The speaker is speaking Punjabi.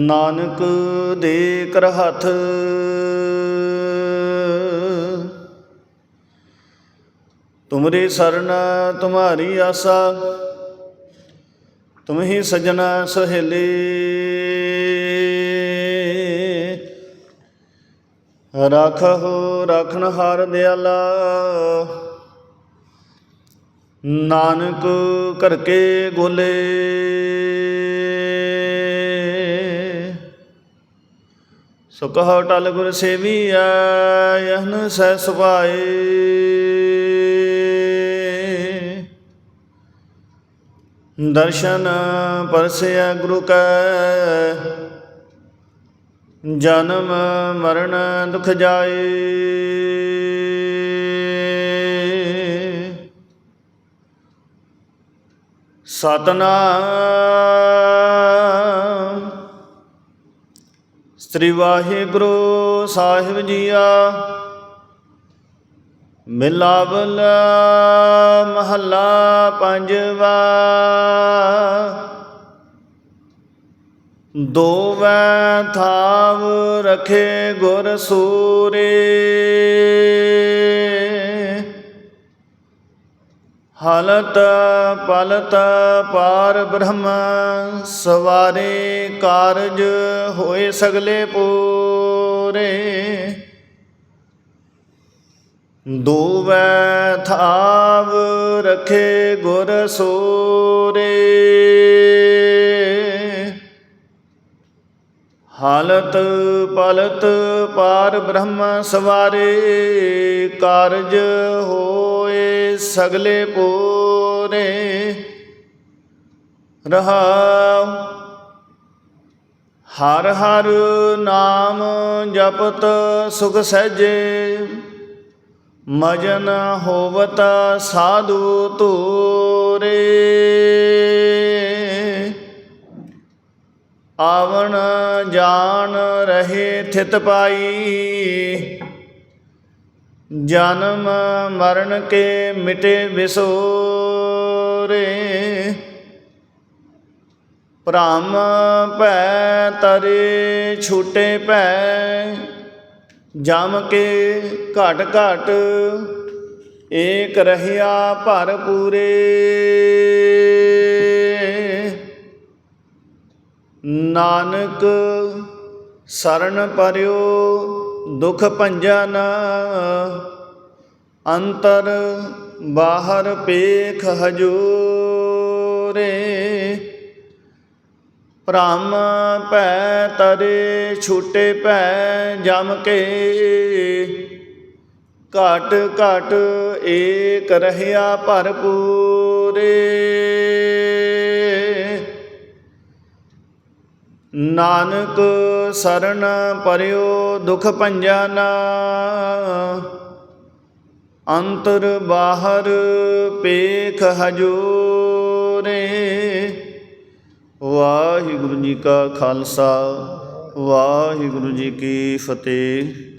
ਨਾਨਕ ਦੇ ਕਰ ਹੱਥ ਤੁਮਰੇ ਸਰਨ ਤੁਮਾਰੀ ਆਸਾ, ਤੁਮ ਹੀ ਸਜਣਾ ਸਹੇਲੇ। ਰਾਖਹੁ ਰਾਖਨ ਹਾਰ ਦਿਆਲਾ, ਨਾਨਕ ਕਰਕੇ ਗੋਲੇ। ਸੋ ਕਹੋ ਟਲ ਗੁਰ ਸੇਵੀਆ ਯਹਨ ਸਹਿ ਸੁਭਾਏ। ਦਰਸ਼ਨ ਪਰਸਿਆ ਗੁਰੂ ਕੈ, ਜਨਮ ਮਰਨ ਦੁਖ ਜਾਏ। ਸਤਨਾਮ ਸ੍ਰੀ ਵਾਹਿਗੁਰੂ ਸਾਹਿਬ ਜੀਆ। ਮਿਲਾਵਲ ਮਹੱਲਾ ਪੰਜਵਾ। ਦੋਵੈ ਥਾਵ ਰਖੇ ਗੁਰ ਸੂਰੇ। ਹਲਤ ਪਲਤ ਪਾਰ ਬ੍ਰਹਮ ਸਵਾਰੇ ਕਾਰਜ ਹੋਏ ਸਗਲੇ ਪੂਰੇ। ਦੋਵੈ ਥਾਵ ਰਖੇ ਗੁਰ ਸੋਰੇ। ਹਾਲਤ ਪਲਤ ਪਾਰ ਬ੍ਰਹਮ ਸਵਾਰੇ, ਕਾਰਜ ਹੋਏ ਸਗਲੇ ਪੂਰੇ। ਰਹਾਉ, ਹਰ ਹਰ ਨਾਮ ਜਪਤ ਸੁਖ ਸਹਿਜੇ। ਮਜਨ ਹੋਵਤ ਸਾਧੂ ਤੂਰੇ ਆਵਣ ਜਾਣ ਰਹੇ ਥਿਤ ਪਾਈ। ਜਨਮ ਮਰਨ ਕੇ ਮਿਟੇ ਵਿਸੋਰੇ। ਭ੍ਰਮ ਭੈ ਤਰੇ ਛੂਟੇ ਭੈ। ਜਮ ਕੇ ਘਟ ਘਟ ਏਕ ਰਹਿਆ ਭਰ ਪੂਰੇ ਨਾਨਕ ਸਰਨ ਪਰਿਓ, ਦੁਖ ਭੰਜਨ, ਅੰਤਰ ਬਾਹਰ ਪੇਖ ਹਜੂਰੇ। ਭ੍ਰਮ ਭੈ ਤਰੇ ਛੂਟੇ ਭੈ ਜਮ ਕੇ। ਘਟ ਘਟ ਏਕ ਰਹਿਆ ਭਰਪੂਰੇ। ਨਾਨਕ ਸਰਨ ਪਰਿਓ ਦੁਖ ਭੰਜਨ ਅੰਤਰ ਬਾਹਰ ਪੇਖ ਹਜੂਰੇ। ਵਾਹਿਗੁਰੂ ਜੀ ਕਾ ਖਾਲਸਾ, ਵਾਹਿਗੁਰੂ ਜੀ ਕੀ ਫਤਿਹ।